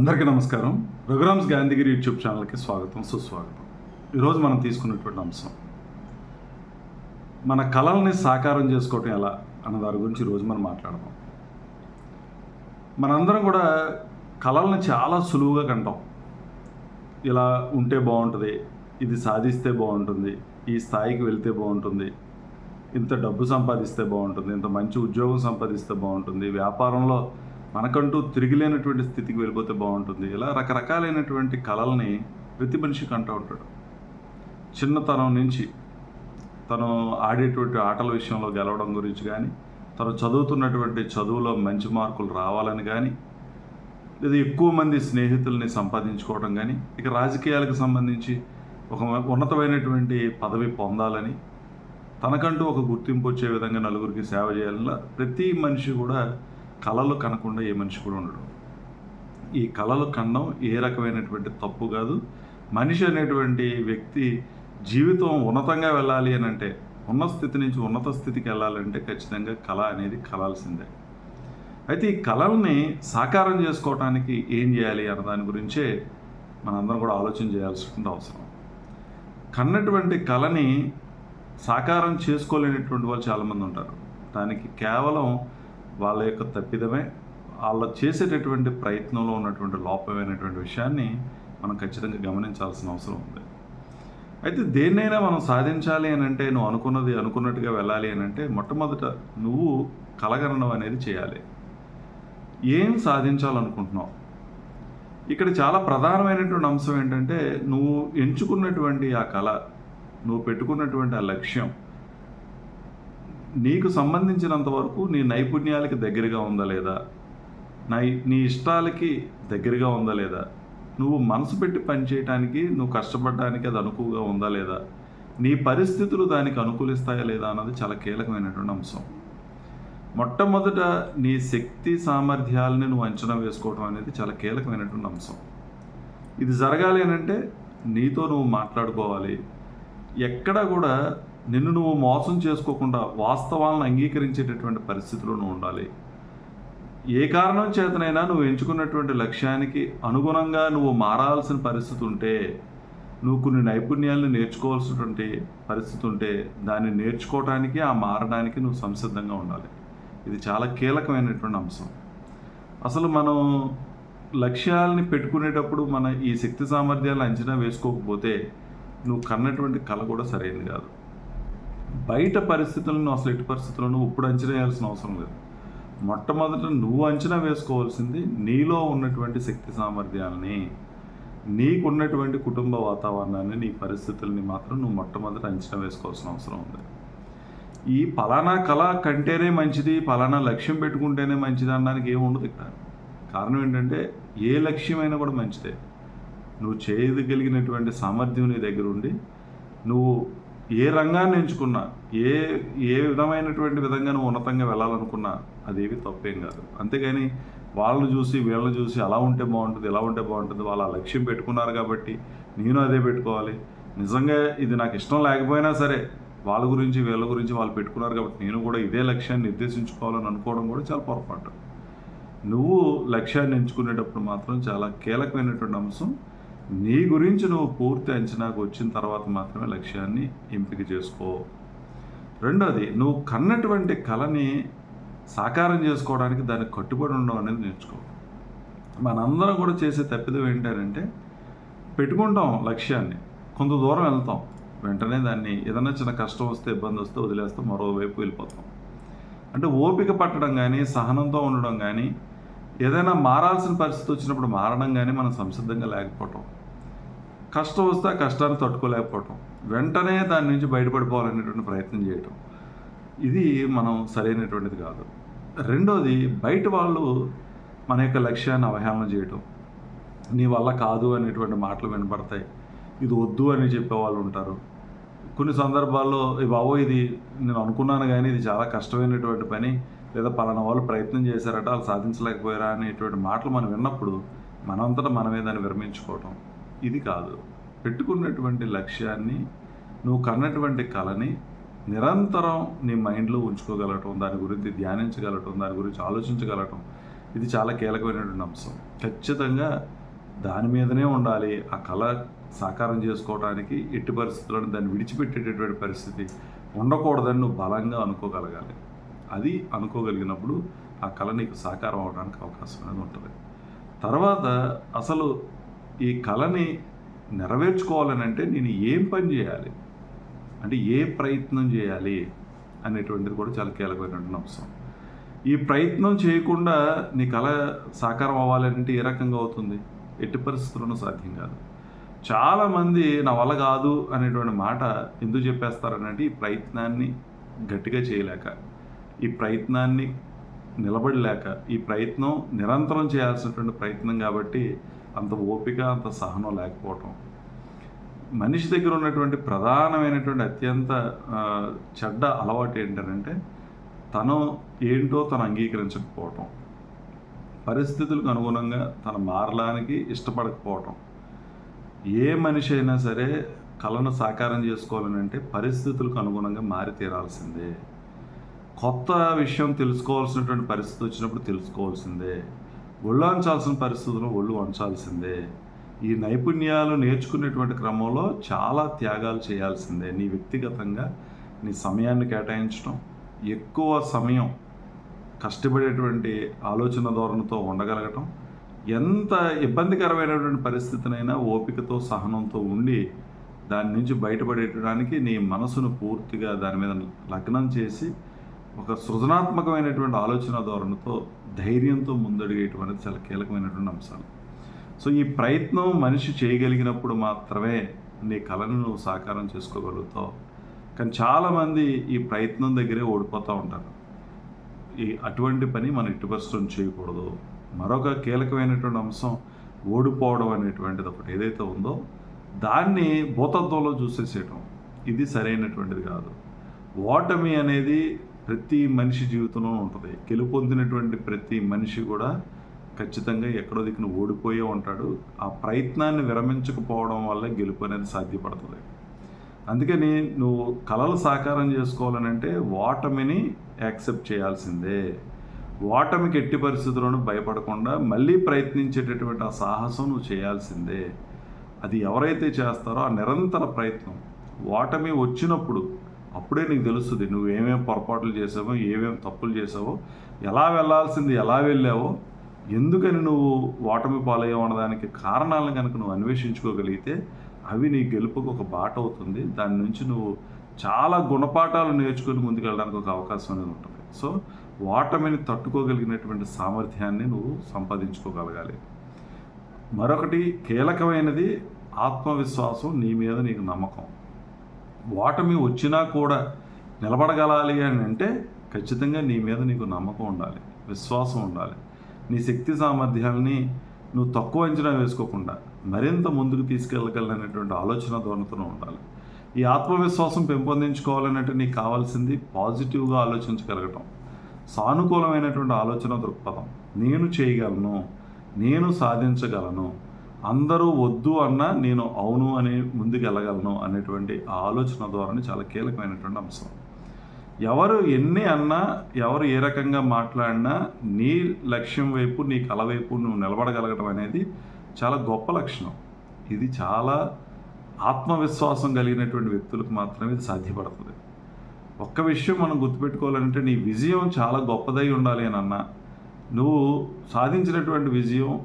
అందరికీ నమస్కారం. రఘురామ్స్ గాంధీగిరి యూట్యూబ్ ఛానల్కి స్వాగతం సుస్వాగతం. ఈరోజు మనం తీసుకున్నటువంటి అంశం మన కళల్ని సాకారం చేసుకోవటం ఎలా అన్న దాని గురించి ఈరోజు మనం మాట్లాడదాం. మనందరం కూడా కళల్ని చాలా సులువుగా కంటాం. ఇలా ఉంటే బాగుంటుంది ఇది సాధిస్తే బాగుంటుంది ఈ స్థాయికి వెళ్తే బాగుంటుంది ఇంత డబ్బు సంపాదిస్తే బాగుంటుంది ఇంత మంచి ఉద్యోగం సంపాదిస్తే బాగుంటుంది వ్యాపారంలో మనకంటూ తిరిగిలేనటువంటి స్థితికి వెళ్ళిపోతే బాగుంటుంది. ఇలా రకరకాలైనటువంటి కళల్ని ప్రతి మనిషి కంటూ ఉంటాడు. చిన్నతనం నుంచి తను ఆడేటువంటి ఆటల విషయంలో గెలవడం గురించి కానీ తను చదువుతున్నటువంటి చదువులో మంచి మార్కులు రావాలని కానీ లేదా ఎక్కువ మంది స్నేహితుల్ని సంపాదించుకోవడం కానీ ఇక రాజకీయాలకు సంబంధించి ఒక ఉన్నతమైనటువంటి పదవి పొందాలని తనకంటూ ఒక గుర్తింపు వచ్చే విధంగా నలుగురికి సేవ చేయాలని ప్రతి మనిషి కూడా కళలు కనకుండా ఏ మనిషి కూడా ఉండడు. ఈ కళలు కనడం ఏ రకమైనటువంటి తప్పు కాదు. మనిషి అనేటువంటి వ్యక్తి జీవితం ఉన్నతంగా వెళ్ళాలి అని అంటే ఉన్న స్థితి నుంచి ఉన్నత స్థితికి వెళ్ళాలంటే ఖచ్చితంగా కళ అనేది కలాల్సిందే. అయితే ఈ కళల్ని సాకారం చేసుకోవటానికి ఏం చేయాలి అన్న దాని గురించే మనందరం కూడా ఆలోచన చేయాల్సిన అవసరం. కన్నటువంటి కళని సాకారం చేసుకోలేనటువంటి వాళ్ళు చాలామంది ఉంటారు. దానికి కేవలం వాళ్ళ యొక్క తప్పిదమే వాళ్ళ చేసేటటువంటి ప్రయత్నంలో ఉన్నటువంటి లోపమైనటువంటి విషయాన్ని మనం ఖచ్చితంగా గమనించాల్సిన అవసరం ఉంది. అయితే దేన్నైనా మనం సాధించాలి అని అంటే నువ్వు అనుకున్నది అనుకున్నట్టుగా వెళ్ళాలి అని అంటే మొట్టమొదట నువ్వు కలగనడం అనేది చేయాలి. ఏం సాధించాలనుకుంటున్నావు? ఇక్కడ చాలా ప్రధానమైనటువంటి అంశం ఏంటంటే నువ్వు ఎంచుకున్నటువంటి ఆ కళ నువ్వు పెట్టుకున్నటువంటి ఆ లక్ష్యం నీకు సంబంధించినంత వరకు నీ నైపుణ్యాలకి దగ్గరగా ఉందా లేదా? నై నీ ఇష్టాలకి దగ్గరగా ఉందా లేదా? నువ్వు మనసు పెట్టి పనిచేయటానికి నువ్వు కష్టపడడానికి అది అనుకువగా ఉందా లేదా? నీ పరిస్థితులు దానికి అనుకూలిస్తాయా లేదా అన్నది చాలా కీలకమైనటువంటి అంశం. మొట్టమొదట నీ శక్తి సామర్థ్యాలని నువ్వు అంచనా వేసుకోవడం అనేది చాలా కీలకమైనటువంటి అంశం. ఇది జరగాలి అని అంటే నీతో నువ్వు మాట్లాడుకోవాలి. ఎక్కడా కూడా నిన్ను నువ్వు మోసం చేసుకోకుండా వాస్తవాలను అంగీకరించేటటువంటి పరిస్థితిలో నువ్వు ఉండాలి. ఏ కారణం చేతనైనా నువ్వు ఎంచుకున్నటువంటి లక్ష్యానికి అనుగుణంగా నువ్వు మారాల్సిన పరిస్థితి ఉంటే నువ్వు కొన్ని నైపుణ్యాలను నేర్చుకోవాల్సినటువంటి పరిస్థితి ఉంటే దాన్ని నేర్చుకోవటానికి ఆ మారడానికి నువ్వు సంసిద్ధంగా ఉండాలి. ఇది చాలా కీలకమైనటువంటి అంశం. అసలు మనం లక్ష్యాలని పెట్టుకునేటప్పుడు మన ఈ శక్తి సామర్థ్యాలను అంచనా వేసుకోకపోతే నువ్వు కన్నటువంటి కళ కూడా సరైనది కాదు. బయట పరిస్థితులను అసలు ఎట్టి పరిస్థితులను ఇప్పుడు అంచనా వేయాల్సిన అవసరం లేదు. మొట్టమొదట నువ్వు అంచనా వేసుకోవాల్సింది నీలో ఉన్నటువంటి శక్తి సామర్థ్యాలని. నీకున్నటువంటి కుటుంబ వాతావరణాన్ని నీ పరిస్థితుల్ని మాత్రం నువ్వు మొట్టమొదట అంచనా వేసుకోవాల్సిన అవసరం ఉంది. ఈ పలానా కళ కంటేనే మంచిది పలానా లక్ష్యం పెట్టుకుంటేనే మంచిది అనడానికి ఏముండదు ఇక్కడ. కారణం ఏంటంటే ఏ లక్ష్యమైనా కూడా మంచిదే. నువ్వు చేయగలిగినటువంటి సామర్థ్యం నీ దగ్గర ఉండి నువ్వు ఏ రంగాన్ని ఎంచుకున్నా ఏ ఏ విధమైనటువంటి విధంగా నువ్వు ఉన్నతంగా వెళ్ళాలనుకున్నా అదేవి తప్పేం కాదు. అంతేగాని వాళ్ళని చూసి వీళ్ళని చూసి అలా ఉంటే బాగుంటుంది ఇలా ఉంటే బాగుంటుంది వాళ్ళు ఆ లక్ష్యం పెట్టుకున్నారు కాబట్టి నేను అదే పెట్టుకోవాలి. నిజంగా ఇది నాకు ఇష్టం లేకపోయినా సరే వాళ్ళ గురించి వీళ్ళ గురించి వాళ్ళు పెట్టుకున్నారు కాబట్టి నేను కూడా ఇదే లక్ష్యాన్ని నిర్దేశించుకోవాలని అనుకోవడం కూడా చాలా పొరపాటు. నువ్వు లక్ష్యాన్ని ఎంచుకునేటప్పుడు మాత్రం చాలా కీలకమైనటువంటి అంశం నీ గురించి నువ్వు పూర్తి అంచనాకు వచ్చిన తర్వాత మాత్రమే లక్ష్యాన్ని ఎంపిక చేసుకో. రెండోది నువ్వు కన్నటువంటి కళని సాకారం చేసుకోవడానికి దానికి కట్టుబడి ఉండడం అనేది నేర్చుకో. మనందరం కూడా చేసే తప్పిదం ఏంటంటే పెట్టుకుంటాం లక్ష్యాన్ని. కొంత దూరం వెళ్తాం. వెంటనే దాన్ని ఏదైనా చిన్న కష్టం వస్తే ఇబ్బంది వస్తే వదిలేస్తాం. మరోవైపు వెళ్ళిపోతాం. అంటే ఓపిక పట్టడం కానీ సహనంతో ఉండడం కానీ ఏదైనా మారాల్సిన పరిస్థితి వచ్చినప్పుడు మారడం కానీ మనం సంసిద్ధంగా లేకపోవటం. కష్టం వస్తే ఆ కష్టాన్ని తట్టుకోలేకపోవటం. వెంటనే దాని నుంచి బయటపడిపోవాలనేటువంటి ప్రయత్నం చేయటం. ఇది మనం సరైనటువంటిది కాదు. రెండోది బయట వాళ్ళు మన యొక్క లక్ష్యాన్ని అవహేళన చేయటం. నీ వల్ల కాదు అనేటువంటి మాటలు వినపడతాయి. ఇది వద్దు అని చెప్పే వాళ్ళు ఉంటారు. కొన్ని సందర్భాల్లో బాబో ఇది నేను అనుకున్నాను కానీ ఇది చాలా కష్టమైనటువంటి పని. లేదా పలానా వాళ్ళు ప్రయత్నం చేశారట వాళ్ళు సాధించలేకపోయారా అనేటువంటి మాటలు మనం విన్నప్పుడు మనంతటా మనమే దాన్ని విరమించుకోవటం. ఇది కాదు. పెట్టుకున్నటువంటి లక్ష్యాన్ని నువ్వు కన్నటువంటి కళని నిరంతరం నీ మైండ్లో ఉంచుకోగలగటం దాని గురించి ధ్యానించగలటం దాని గురించి ఆలోచించగలగటం ఇది చాలా కీలకమైనటువంటి అంశం. ఖచ్చితంగా దాని మీదనే ఉండాలి. ఆ కళ సాకారం చేసుకోవడానికి ఎట్టి పరిస్థితులను దాన్ని విడిచిపెట్టేటటువంటి పరిస్థితి ఉండకూడదని నువ్వు బలంగా అనుకోగలగాలి. అది అనుకోగలిగినప్పుడు ఆ కళ నీకు సాకారం అవడానికి అవకాశం అనేది ఉంటుంది. తర్వాత అసలు ఈ కళని నెరవేర్చుకోవాలని అంటే నేను ఏం పని చేయాలి? అంటే ఏ ప్రయత్నం చేయాలి? అనేటువంటిది కూడా చాలా కీలకమైనటువంటి అంశం. ఈ ప్రయత్నం చేయకుండా నీ కళ సాకారం అవ్వాలంటే ఏ రకంగా అవుతుంది? ఎట్టి పరిస్థితుల్లోనూ సాధ్యం కాదు. చాలామంది నా వల్ల కాదు అనేటువంటి మాట ఎందుకు చెప్పేస్తారనంటే ఈ ప్రయత్నాన్ని గట్టిగా చేయలేక ఈ ప్రయత్నాన్ని నిలబడలేక ఈ ప్రయత్నం నిరంతరం చేయాల్సినటువంటి ప్రయత్నం కాబట్టి అంత ఓపిక అంత సహనం లేకపోవటం. మనిషి దగ్గర ఉన్నటువంటి ప్రధానమైనటువంటి అత్యంత చెడ్డ అలవాటు ఏంటంటే తను ఏంటో తను అంగీకరించకపోవటం. పరిస్థితులకు అనుగుణంగా తను మారడానికి ఇష్టపడకపోవటం. ఏ మనిషి అయినా సరే కళను సాకారం చేసుకోవాలని అంటే పరిస్థితులకు అనుగుణంగా మారి తీరాల్సిందే. కొత్త విషయం తెలుసుకోవాల్సినటువంటి పరిస్థితి వచ్చినప్పుడు తెలుసుకోవాల్సిందే. ఒళ్ళు వంచాల్సిన పరిస్థితుల్లో ఒళ్ళు వంచాల్సిందే. ఈ నైపుణ్యాలు నేర్చుకునేటువంటి క్రమంలో చాలా త్యాగాలు చేయాల్సిందే. నీ వ్యక్తిగతంగా నీ సమయాన్ని కేటాయించడం ఎక్కువ సమయం కష్టపడేటువంటి ఆలోచన ధోరణితో ఉండగలగటం ఎంత ఇబ్బందికరమైనటువంటి పరిస్థితినైనా ఓపికతో సహనంతో ఉండి దాని నుంచి బయటపడేయడానికి నీ మనసును పూర్తిగా దాని మీద లగ్నం చేసి ఒక సృజనాత్మకమైనటువంటి ఆలోచన ధోరణితో ధైర్యంతో ముందడిగేటువంటిది చాలా కీలకమైనటువంటి అంశాలు. సో ఈ ప్రయత్నం మనిషి చేయగలిగినప్పుడు మాత్రమే నీ కళను నువ్వు సాకారం చేసుకోగలుగుతావు. కానీ చాలామంది ఈ ప్రయత్నం దగ్గరే ఓడిపోతూ ఉంటారు. ఈ అటువంటి పని మనం ఇటు చేయకూడదు. మరొక కీలకమైనటువంటి అంశం ఓడిపోవడం అనేటువంటిది ఒకటి ఏదైతే ఉందో దాన్ని భూతత్వంలో చూసేసేయటం. ఇది సరైనటువంటిది కాదు. ఓటమి అనేది ప్రతి మనిషి జీవితంలో ఉంటుంది. గెలుపొందినటువంటి ప్రతి మనిషి కూడా ఖచ్చితంగా ఎక్కడో దిక్కున ఓడిపోయే ఉంటాడు. ఆ ప్రయత్నాన్ని విరమించకపోవడం వల్ల గెలుపు అనేది సాధ్యపడుతుంది. అందుకని నువ్వు కళలు సాకారం చేసుకోవాలని అంటే ఓటమిని యాక్సెప్ట్ చేయాల్సిందే. ఓటమికి ఎట్టి పరిస్థితుల్లోనూ భయపడకుండా మళ్ళీ ప్రయత్నించేటటువంటి ఆ సాహసం నువ్వు చేయాల్సిందే. అది ఎవరైతే చేస్తారో ఆ నిరంతర ప్రయత్నం. ఓటమి వచ్చినప్పుడు అప్పుడే నీకు తెలుస్తుంది నువ్వు ఏమేమి పొరపాట్లు చేసావో ఏమేమి తప్పులు చేసావో ఎలా వెళ్ళాల్సింది ఎలా వెళ్ళావో. ఎందుకని నువ్వు ఓటమి పాలయ్యావు అన్నదానికి కారణాలను కనుక నువ్వు అన్వేషించుకోగలిగితే అవి నీ గెలుపుకు ఒక బాట అవుతుంది. దాని నుంచి నువ్వు చాలా గుణపాఠాలు నేర్చుకుని ముందుకెళ్ళడానికి ఒక అవకాశం అనేది ఉంటుంది. సో ఓటమిని తట్టుకోగలిగినటువంటి సామర్థ్యాన్ని నువ్వు సంపాదించుకోగలగాలి. మరొకటి కీలకమైనది ఆత్మవిశ్వాసం నీ మీద నీకు నమ్మకం. ఓటమి వచ్చినా కూడా నిలబడగలాలి అని అంటే ఖచ్చితంగా నీ మీద నీకు నమ్మకం ఉండాలి విశ్వాసం ఉండాలి. నీ శక్తి సామర్థ్యాలని నువ్వు తక్కువ అంచనా వేసుకోకుండా మరింత ముందుకు తీసుకెళ్ళగలనేటువంటి ఆలోచన ధోరణితో ఉండాలి. ఈ ఆత్మవిశ్వాసం పెంపొందించుకోవాలన్నట్టు నీకు కావాల్సింది పాజిటివ్గా ఆలోచించగలగటం సానుకూలమైనటువంటి ఆలోచన దృక్పథం. నేను చేయగలను నేను సాధించగలను అందరూ వద్దు అన్నా నేను అవును అని ముందుకు వెళ్ళగలను అనేటువంటి ఆలోచన ద్వారా చాలా కీలకమైనటువంటి అంశం. ఎవరు ఎన్ని అన్నా ఎవరు ఏ రకంగా మాట్లాడినా నీ లక్ష్యం వైపు నీ కల వైపు నువ్వు నిలబడగలగడం అనేది చాలా గొప్ప లక్షణం. ఇది చాలా ఆత్మవిశ్వాసం కలిగినటువంటి వ్యక్తులకు మాత్రమే ఇది సాధ్యపడుతుంది. ఒక్క విషయం మనం గుర్తుపెట్టుకోవాలంటే నీ విజయం చాలా గొప్పదై ఉండాలి అని అన్నా. నువ్వు సాధించినటువంటి విజయం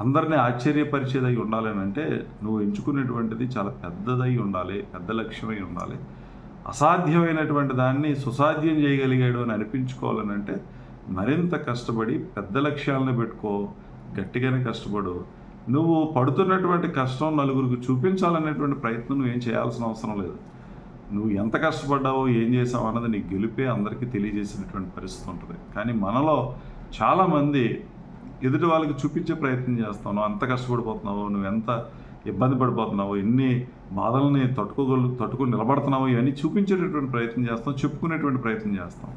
అందరినీ ఆశ్చర్యపరిచేదై ఉండాలి అని అంటే నువ్వు ఎంచుకునేటువంటిది చాలా పెద్దదై ఉండాలి పెద్ద లక్ష్యమై ఉండాలి. అసాధ్యమైనటువంటి దాన్ని సుసాధ్యం చేయగలిగాడు అని అనిపించుకోవాలని అంటే మరింత కష్టపడి పెద్ద లక్ష్యాలను పెట్టుకో గట్టిగానే కష్టపడు. నువ్వు పడుతున్నటువంటి కష్టం నలుగురికి చూపించాలనేటువంటి ప్రయత్నం నువ్వేం చేయాల్సిన అవసరం లేదు. నువ్వు ఎంత కష్టపడ్డావో ఏం చేసావు అన్నది నీకు గెలిపే అందరికీ తెలియజేసినటువంటి పరిస్థితి ఉంటుంది. కానీ మనలో చాలామంది ఎదుటి వాళ్ళకి చూపించే ప్రయత్నం చేస్తావు నువ్వు అంత కష్టపడిపోతున్నావు నువ్వు ఎంత ఇబ్బంది పడిపోతున్నావు ఎన్ని బాధల్ని తట్టుకోగలు తట్టుకుని నిలబడుతున్నావు ఇవన్నీ చూపించేటటువంటి ప్రయత్నం చేస్తాం చెప్పుకునేటువంటి ప్రయత్నం చేస్తాం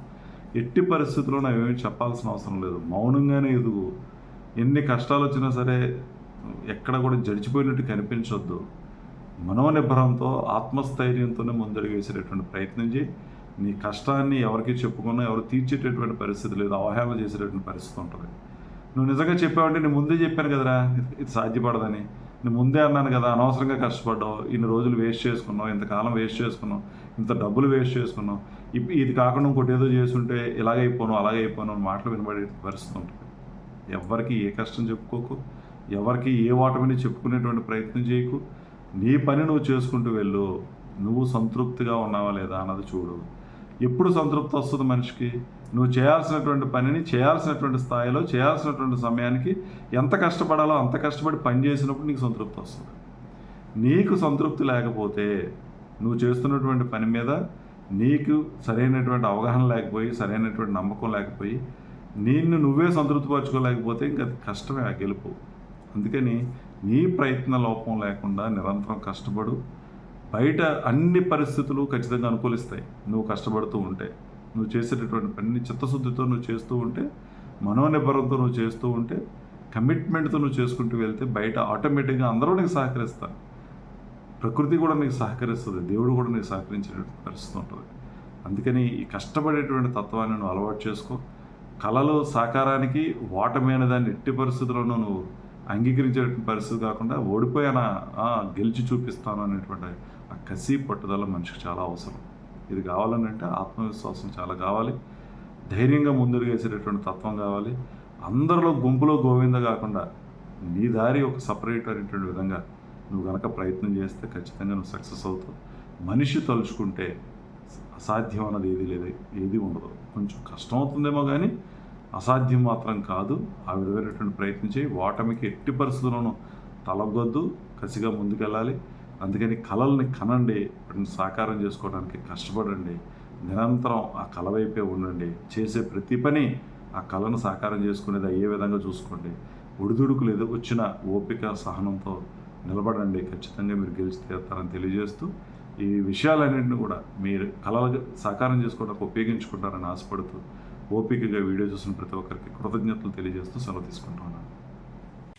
ఎట్టి పరిస్థితుల్లో అవేమీ చెప్పాల్సిన అవసరం లేదు. మౌనంగానే ఎదుగు. ఎన్ని కష్టాలు వచ్చినా సరే ఎక్కడ కూడా జడిచిపోయినట్టు కనిపించొద్దు. మనోనిబ్బరంతో ఆత్మస్థైర్యంతోనే ముందడుగు వేసేటటువంటి ప్రయత్నం చేయి. నీ కష్టాన్ని ఎవరికి చెప్పుకున్నా ఎవరు తీర్చేటటువంటి పరిస్థితి లేదు. అవహేళన చేసేటటువంటి పరిస్థితి ఉంటుంది. నువ్వు నిజంగా చెప్పావంటే నేను ముందే చెప్పాను కదరా ఇది- సాధ్యపడదని. నేను ముందే అన్నాను కదా అనవసరంగా కష్టపడ్డావు ఇన్ని రోజులు వేస్ట్ చేసుకున్నావు ఇంతకాలం వేస్ట్ చేసుకున్నావు ఇంత డబ్బులు వేస్ట్ చేసుకున్నావు. ఇది కాకుండా ఇంకోటి ఏదో చేస్తుంటే ఇలాగైపోను అలాగైపోను అని మాటలు వినబడే పరిస్థితి ఉంటుంది. ఎవరికి ఏ కష్టం చెప్పుకోకు ఎవరికి ఏ ఓటమిని చెప్పుకునేటువంటి ప్రయత్నం చేయకు. నీ పని నువ్వు చేసుకుంటూ వెళ్ళు. నువ్వు సంతృప్తిగా ఉన్నావా లేదా అన్నది చూడు. ఎప్పుడు సంతృప్తి వస్తుంది మనిషికి? నువ్వు చేయాల్సినటువంటి పనిని చేయాల్సినటువంటి స్థాయిలో చేయాల్సినటువంటి సమయానికి ఎంత కష్టపడాలో అంత కష్టపడి పని చేసినప్పుడు నీకు సంతృప్తి వస్తుంది. నీకు సంతృప్తి లేకపోతే నువ్వు చేస్తున్నటువంటి పని మీద నీకు సరైనటువంటి అవగాహన లేకపోయి సరైనటువంటి నమ్మకం లేకపోయి నిన్ను నువ్వే సంతృప్తిపరచుకోలేకపోతే ఇంకా అది కష్టమే ఆ గెలుపు అందుకని నీ ప్రయత్న లోపం లేకుండా నిరంతరం కష్టపడు. బయట అన్ని పరిస్థితులు ఖచ్చితంగా అనుకూలిస్తాయి. నువ్వు కష్టపడుతూ ఉంటే. నువ్వు చేసేటటువంటి పనిని చిత్తశుద్ధితో నువ్వు చేస్తూ ఉంటే మనోనిబ్బరంతో నువ్వు చేస్తూ ఉంటే కమిట్మెంట్తో నువ్వు చేసుకుంటూ వెళ్తే బయట ఆటోమేటిక్గా అందరూ నీకు సహకరిస్తారు. ప్రకృతి కూడా నీకు సహకరిస్తుంది. దేవుడు కూడా నీకు సహకరించేటువంటి పరిస్థితి ఉంటుంది. అందుకని ఈ కష్టపడేటువంటి తత్వాన్ని నువ్వు అలవాటు చేసుకో. కళలు సాకారానికి ఓటమి అనే దాన్ని ఎట్టి పరిస్థితుల్లోనూ నువ్వు అంగీకరించేటువంటి పరిస్థితి కాకుండా ఓడిపోయానా గెలిచి చూపిస్తాను అనేటువంటి ఆ కసి పట్టుదల మనిషికి చాలా అవసరం. ఇది కావాలని అంటే ఆత్మవిశ్వాసం చాలా కావాలి. ధైర్యంగా ముందుకు వేసేటటువంటి తత్వం కావాలి. అందరిలో గుంపులో గోవింద కాకుండా నీ దారి ఒక సపరేట్ అనేటువంటి విధంగా నువ్వు కనుక ప్రయత్నం చేస్తే ఖచ్చితంగా నువ్వు సక్సెస్ అవుతావు. మనిషి తలుచుకుంటే అసాధ్యం అన్నది ఏది లేదు ఏది ఉండదు. కొంచెం కష్టం అవుతుందేమో కానీ అసాధ్యం మాత్రం కాదు. ఆ విధమైనటువంటి ప్రయత్నం చేయి. ఓటమికి ఎట్టి పరిస్థితుల్లోనూ తలగొద్దు కసిగా ముందుకెళ్ళాలి. అందుకని కళల్ని కనండి వాటిని సాకారం చేసుకోవడానికి కష్టపడండి. నిరంతరం ఆ కళ వైపే ఉండండి. చేసే ప్రతి పని ఆ కళను సాకారం చేసుకునేది అయ్యే విధంగా చూసుకోండి. ఒడిదుడుకులు ఏదో వచ్చిన ఓపిక సహనంతో నిలబడండి. ఖచ్చితంగా మీరు గెలిచి తీరుతారని తెలియజేస్తూ ఈ విషయాలన్నింటినీ కూడా మీరు కళలు సాకారం చేసుకోవడానికి ఉపయోగించుకుంటారని ఆశపడుతూ ఓపికగా వీడియో చూసిన ప్రతి ఒక్కరికి కృతజ్ఞతలు తెలియజేస్తూ సెలవు తీసుకుంటున్నాను.